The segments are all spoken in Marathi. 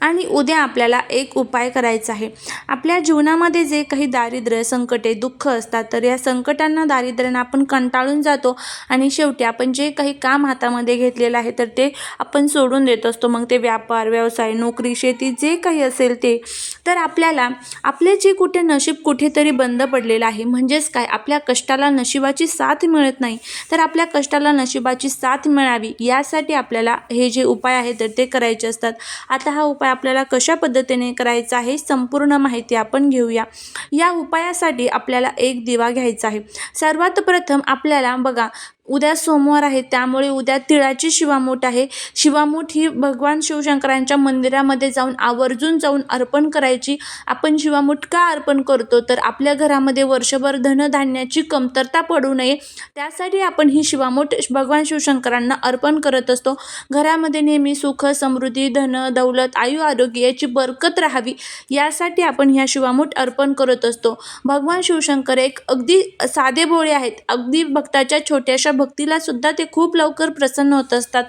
आणि उद्या आपल्याला एक उपाय करायचा आहे. आपल्या जीवनामध्ये जे काही दारिद्र्य संकटे दुःख असतात तर या संकटांना दारिद्र्यानं आपण कंटाळून जातो आणि शेवटी आपण जे काही काम हातामध्ये घेतलेलं आहे तर ते आपण सोडून देत असतो. मग ते व्यापार व्यवसाय नोकरी शेती जे काही असेल ते. तर आपल्याला आपले जे कुठे नशीब कुठेतरी बंद पडलेलं आहे. म्हणजेच काय? आपल्या कष्टाला नशिबाची साथ मिळत नाही. तर आपल्या कष्टाला नशिबाची साथ मिळावी यासाठी आपल्याला हे जे उपाय आहे तर ते करायचे असतात. आता हा उपाय आपल्याला कशा पद्धतीने करायचा आहे संपूर्ण माहिती आपण घेऊया. या उपायासाठी आपल्याला एक दिवा घ्यायचा आहे. सर्वात प्रथम आपल्याला बघा उद्या सोमवार आहे त्यामुळे उद्या तिळाची शिवामूठ आहे. शिवामूठ ही भगवान शिवशंकरांच्या मंदिरामध्ये जाऊन आवर्जून जाऊन अर्पण करायची. आपण शिवामूठ का अर्पण करतो? तर आपल्या घरामध्ये वर्षभर धनधान्याची कमतरता पडू नये. त्यासाठी आपण ही शिवामूठ भगवान शिवशंकरांना अर्पण करत असतो. घरामध्ये नेहमी सुख समृद्धी धन दौलत आयु आरोग्य याची बरकत राहावी. यासाठी आपण ह्या शिवामूठ अर्पण करत असतो. भगवान शिवशंकर एक अगदी साधे भोळे आहेत. अगदी भक्ताच्या छोट्याशा भक्तीला सुद्धा ते खूप लवकर प्रसन्न होत असतात.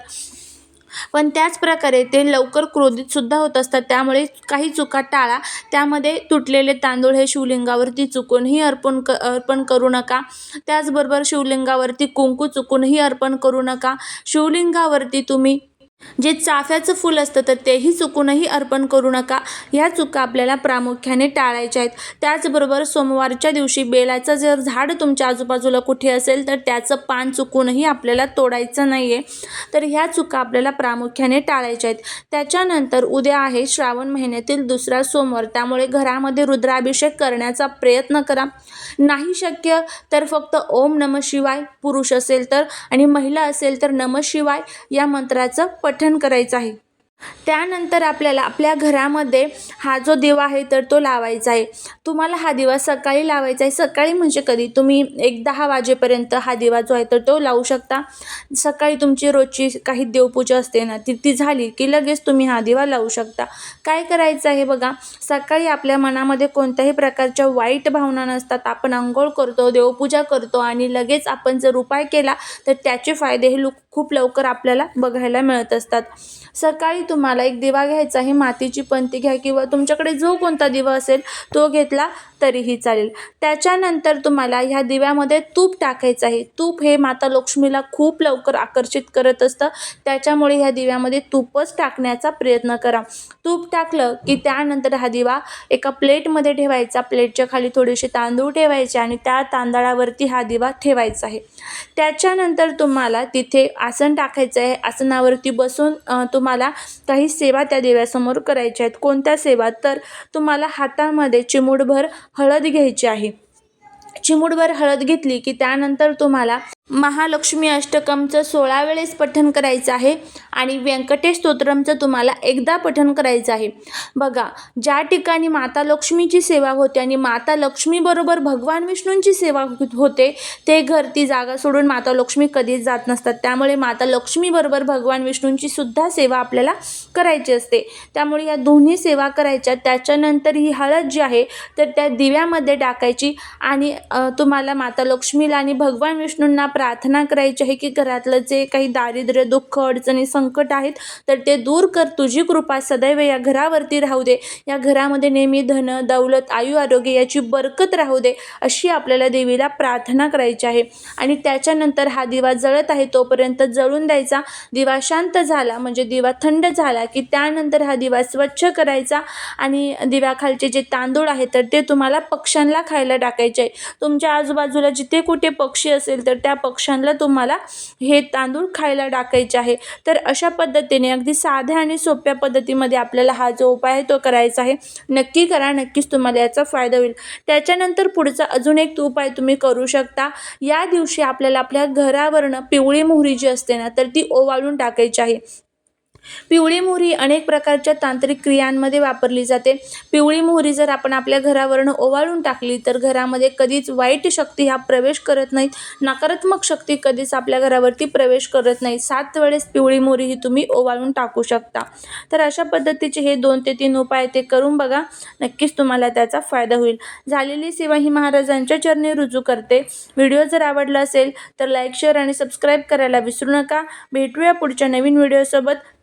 पण त्याच प्रकारे ते लवकर क्रोधित सुद्धा होत असतात. त्यामुळे काही चुका टाळा. त्यामध्ये तुटलेले तांदूळ हे शिवलिंगावरती चुकूनही अर्पण क अर्पण करू नका. त्याचबरोबर शिवलिंगावरती कुंकू चुकूनही अर्पण करू नका. शिवलिंगावरती तुम्ही जे चाफ्याचं फूल असतं तर तेही चुकूनही अर्पण करू नका. ह्या चुका आपल्याला प्रामुख्याने टाळायच्या आहेत. त्याचबरोबर सोमवारच्या दिवशी बेलाचं जर झाड तुमच्या आजूबाजूला कुठे असेल तर त्याचं पान चुकूनही आपल्याला तोडायचं नाही आहे तर ह्या चुका आपल्याला प्रामुख्याने टाळायच्या आहेत. त्याच्यानंतर उद्या आहे श्रावण महिन्यातील दुसरा सोमवार. त्यामुळे घरामध्ये रुद्राभिषेक करण्याचा प्रयत्न करा. नाही शक्य तर फक्त ओम नम शिवाय पुरुष असेल तर आणि महिला असेल तर नम शिवाय या मंत्राचं पठण करायचं आहे. त्यानंतर आपल्याला आपल्या घरामध्ये हा जो दिवा आहे तर तो लावायचा आहे. तुम्हाला हा दिवा सकाळी लावायचा आहे. सकाळी म्हणजे कधी? तुम्ही एक दहा वाजेपर्यंत हा दिवा जो आहे तर तो लावू शकता. सकाळी तुमची रोजची काही देवपूजा असते ना ती ती झाली की लगेच तुम्ही हा दिवा लावू शकता. काय करायचं आहे बघा सकाळी आपल्या मनामध्ये कोणत्याही प्रकारच्या वाईट भावना नसतात. आपण आंघोळ करतो देवपूजा करतो आणि लगेच आपण जर उपाय केला तर त्याचे फायदे हे खूप लवकर आपल्याला बघायला मिळत असतात. सकाळी तुम्हाला एक दिवा घ्यायचा आहे मातीची पंती घ्या किंवा तुमच्याकडे जो कोणता दिवा असेल तो घेतला तरीही चालेल. त्याच्यानंतर तुम्हाला ह्या दिव्यामध्ये तूप टाकायचं आहे. तूप हे माता लक्ष्मीला खूप लवकर आकर्षित करत असतं. त्याच्यामुळे ह्या दिव्यामध्ये तूपच टाकण्याचा प्रयत्न करा. तूप टाकलं की त्यानंतर हा दिवा एका प्लेटमध्ये ठेवायचा. प्लेटच्या खाली थोडेसे तांदूळ ठेवायचे आणि त्या तांदळावरती हा दिवा ठेवायचा आहे. त्याच्यानंतर तुम्हाला तिथे आसन टाकायचं आहे. आसनावरती बसून तुम्हाला काही सेवा त्या देवासमोर करायच्या आहेत. कोणत्या सेवा? तर तुम्हाला हातामध्ये चिमूटभर हळद घ्यायची आहे. चिमूटभर हळद घेतली की त्यानंतर तुम्हाला महालक्ष्मी अष्टकमचं सोळा वेळेस पठण करायचं आहे आणि व्यंकटेश स्तोत्रमचं तुम्हाला एकदा पठण करायचं आहे. बघा ज्या ठिकाणी माता लक्ष्मीची सेवा होते आणि माता लक्ष्मीबरोबर भगवान विष्णूंची सेवा होते ते घर ती जागा सोडून माता लक्ष्मी कधीच जात नसतात. त्यामुळे माता लक्ष्मीबरोबर भगवान विष्णूंची सुद्धा सेवा आपल्याला करायची असते. त्यामुळे या दोन्ही सेवा करायच्या त्याच्यानंतर ही हळद जी आहे तर त्या दिव्यामध्ये टाकायची आणि तुम्हाला माता लक्ष्मीला आणि भगवान विष्णूंना प्रार्थना करायची आहे की घरातलं जे काही दारिद्र्य दुःख अडचणी संकट आहेत तर ते दूर कर. तुझी कृपा सदैव या घरावरती राहू दे. या घरामध्ये नेहमी धन दौलत आयु आरोग्य याची बरकत राहू दे अशी आपल्याला देवीला प्रार्थना करायची आहे. आणि त्याच्यानंतर हा दिवा जळत आहे तोपर्यंत जळून द्यायचा. दिवा शांत झाला म्हणजे दिवा थंड झाला की त्यानंतर हा दिवा स्वच्छ करायचा. आणि दिव्याखालचे जे तांदूळ आहे तर ते तुम्हाला पक्ष्यांना खायला टाकायचे आहे. तुमच्या आजूबाजूला जिथे कुठे पक्षी असेल तर त्या पक्ष्यांना तुम्हाला हे तांदूळ खायला टाकायचे आहे. तर अशा पद्धतीने अगदी साध्या आणि सोप्या पद्धतीमध्ये आपल्याला हा जो उपाय आहे तो करायचा आहे. नक्की करा नक्कीच तुम्हाला याचा फायदा होईल. त्याच्यानंतर पुढचा अजून एक उपाय तुम्ही करू शकता. या दिवशी आपल्याला आपल्या घरावरनं पिवळी मोहरी जी असते ना तर ती ओवाळून टाकायची आहे. पिवळी मोहरी अनेक प्रकारच्या तांत्रिक क्रियांमध्ये वापरली जाते. पिवळी मोहरी जर आपण आपल्या घरावरनं ओवाळून टाकली तर घरामध्ये कधीच वाईट शक्ती ह्या प्रवेश करत नाहीत. नकारात्मक शक्ती कधीच आपल्या घरावरती प्रवेश करत नाही सात वेळेस पिवळी मोहरी ही तुम्ही ओवाळून टाकू शकता. तर अशा पद्धतीचे हे दोन ते तीन उपाय ते करून बघा. नक्कीच तुम्हाला त्याचा फायदा होईल. झालेली सेवा ही महाराजांच्या चरणी रुजू करते. व्हिडिओ जर आवडला असेल तर लाईक शेअर आणि सबस्क्राईब करायला विसरू नका. भेटूया पुढच्या नवीन व्हिडिओसोबत.